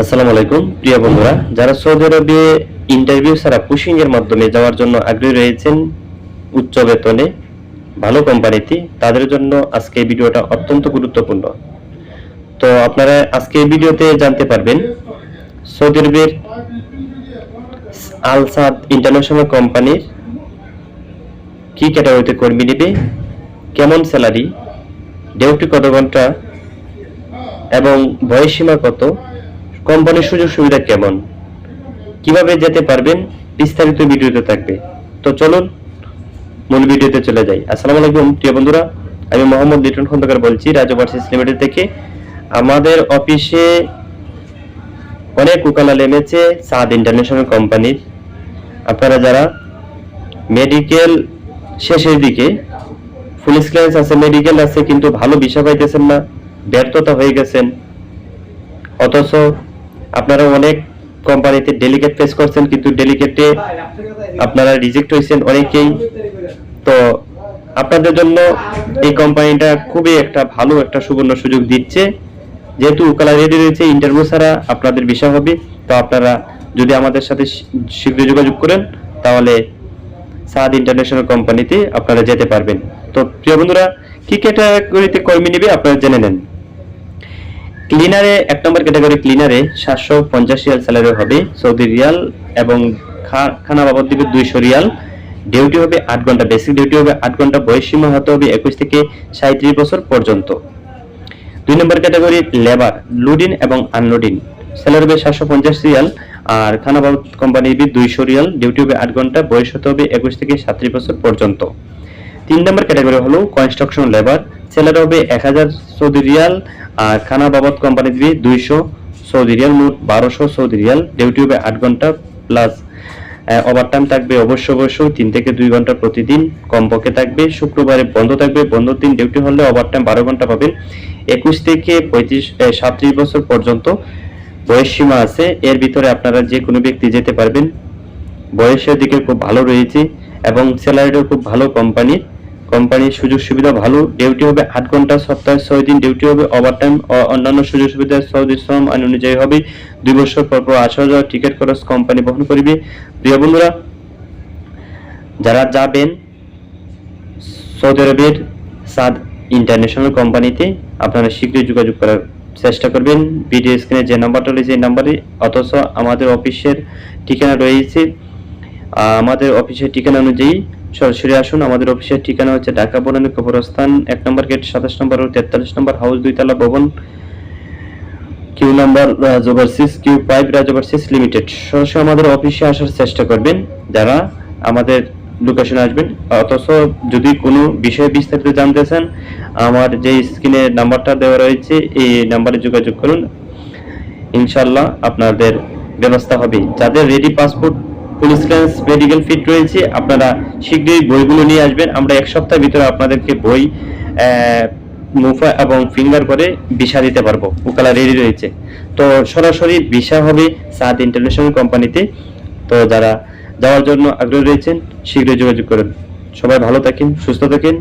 আসসালামু আলাইকুম, প্রিয় বন্ধুরা। যারা সৌদি আরবে ইন্টারভিউ ছাড়া পুশিং এর মাধ্যমে যাওয়ার জন্য আগ্রহী রয়েছেন উচ্চ বেতনে ভালো কোম্পানিতে, তাদের জন্য আজকে ভিডিওটা অত্যন্ত গুরুত্বপূর্ণ। তো আপনারা আজকে ভিডিওতে জানতে পারবেন, সৌদি আরবের আলসাদ ইন্টারন্যাশনাল কোম্পানির কি ক্যাটাগরিতে কর্মী নেবে, কেমন স্যালারি, ডিউটি কত ঘণ্টা, এবং বয়সসীমা কত কোম্পানির সুযোগ সুবিধা কেমন? কীভাবে যেতে পারবেন? বিস্তারিত ভিডিওতে থাকবে। তো চলুন, মূল ভিডিওতে চলে যাই। আসসালামু আলাইকুম, প্রিয় বন্ধুরা। আমি মোহাম্মদ লিটন খন্দকার বলছি, রাজু লিমিটেড থেকে। আমাদের অফিসে অনেক উকালা নেমেছে সাদ ইন্টারন্যাশনাল কোম্পানির। আপনারা যারা মেডিকেল শেষের দিকে পুলিশ ক্লিয়ারেন্স আছে, মেডিকেল আছে, কিন্তু ভালো বিষয় পাইতেছেন না, ব্যর্থতা হয়ে গেছেন। অথচ আপনারা অনেক কোম্পানিতে ডেলিকেট ফেস করছেন, কিন্তু ডেলিকেটে আপনারা রিজেক্ট হয়েছেন অনেকেই। তো আপনাদের জন্য এই কোম্পানিটা খুবই একটা ভালো, একটা সুবর্ণ সুযোগ দিচ্ছে। যেহেতু উকালা রেডি রয়েছে ইন্টারভিউ ছাড়া আপনাদের বিষয় হবে। তো আপনারা যদি আমাদের সাথে শীঘ্রই যোগাযোগ করেন, তাহলে সাদ ইন্টারন্যাশনাল কোম্পানিতে আপনারা যেতে পারবেন। তো প্রিয় বন্ধুরা, কি ক্যাটাগরিতে কর্মী নেবে আপনারা জেনে নেন। ক্লিনারে এক নম্বর ক্যাটাগরি ক্লিনারে সাতশো পঞ্চাশ রিয়াল স্যালারি হবে সৌদি রিয়াল এবং খানা বাবদ দিবে দুইশো রিয়াল ডিউটি হবে আট ঘণ্টা বেসিক ডিউটি হবে আট ঘণ্টা বয়স সীমা হতে হবে একুশ থেকে সাঁত্রিশ বছর পর্যন্ত। দুই নম্বর ক্যাটাগরি লেবার লুডিন এবং আনলোডিং স্যালারি হবে সাতশো পঞ্চাশ রিয়াল আর খানা বাবদ কোম্পানি দিবে দুইশো রিয়াল ডিউটি হবে আট ঘণ্টা, বয়স হতে হবে একুশ থেকে সাঁত্রিশ বছর পর্যন্ত। তিন নম্বর ক্যাটাগরি হলো কনস্ট্রাকশন লেবার স্যালারি হবে এক হাজার সৌদি রিয়াল আর খানা বাবদ কোম্পানি দিবে দুইশো সৌদি রিয়াল, মোট বারোশো সৌদি রিয়াল। ডিউটি হবে আট ঘণ্টা প্লাস ওভার টাইম থাকবে অবশ্য অবশ্যই তিন থেকে দুই ঘণ্টা প্রতিদিন। কমপক্ষে থাকবে, শুক্রবারে বন্ধ থাকবে। বন্ধর দিন ডিউটি হলে ওভার টাইম বারো ঘণ্টা পাবেন। একুশ থেকে পঁয়ত্রিশ সাতত্রিশ বছর পর্যন্ত বয়স সীমা আছে। এর ভিতরে আপনারা যে কোনো ব্যক্তি যেতে পারবেন। বয়সের দিকে খুব ভালো রয়েছে এবং স্যালারিটাও খুব ভালো কোম্পানি কোম্পানির সুযোগ সুবিধা ভালো ডিউটি হবে আট ঘণ্টা, সপ্তাহে ছয় দিন ডিউটি হবে ওভারটাইম অন্যান্য সুযোগ সুবিধা সৌদি শ্রম আইন অনুযায়ী হবে। দুই বছর পর পর আসা যাওয়া টিকিট খরচ কোম্পানি বহন করবে। প্রিয় বন্ধুরা, যারা যাবেন সৌদি আরবের সাদ ইন্টারন্যাশনাল কোম্পানিতে, আপনারা শীঘ্রই যোগাযোগ করার চেষ্টা করবেন। ভিডিও স্ক্রিনে যে নাম্বারটা রয়েছে এই নাম্বারে অথচ আমাদের অফিসের ঠিকানা রয়েছে। আমাদের অফিসের ঠিকানা অনুযায়ী সরাসরি আসুন, আমাদের অফিসের ঠিকানা হচ্ছে ঢাকা বনানী কবরস্থান, এক নম্বর গেট সাতাশ নম্বর ও তেতাল্লিশ নম্বর হাউস, দুইতলা ভবন, কিউ নাম্বার রাজোভার্সিস কিউ ফাইভ রাজোভার্সিস লিমিটেড। সরাসরি আমাদের অফিসে আসার চেষ্টা করবেন, যারা আমাদের লোকেশনে আসবেন। অথচ যদি কোনো বিষয়ে বিস্তারিত জানতে চান, আমার যে স্ক্রিনে নাম্বারটা দেওয়া রয়েছে, এই নাম্বারে যোগাযোগ করুন। ইনশাল্লাহ আপনাদের ব্যবস্থা হবে। যাদের ready passport clearance medical fit রয়েছে। আপনারা শীঘ্রই বইগুলো নিয়ে আসবেন। আমরা এক সপ্তাহের ভিতরে আপনাদেরকে বই মুফা এবং ফিঙ্গার করে ভিসা দিতে পারব। ওকালা রেডি রয়েছে। তো সরাসরি ভিসা হবে সাদ ইন্টারন্যাশনাল কোম্পানিতে তো যারা যাওয়ার জন্য আগ্রহী রয়েছেন, শীঘ্রই যোগাযোগ করুন। সবাই ভালো থাকেন, সুস্থ থাকেন।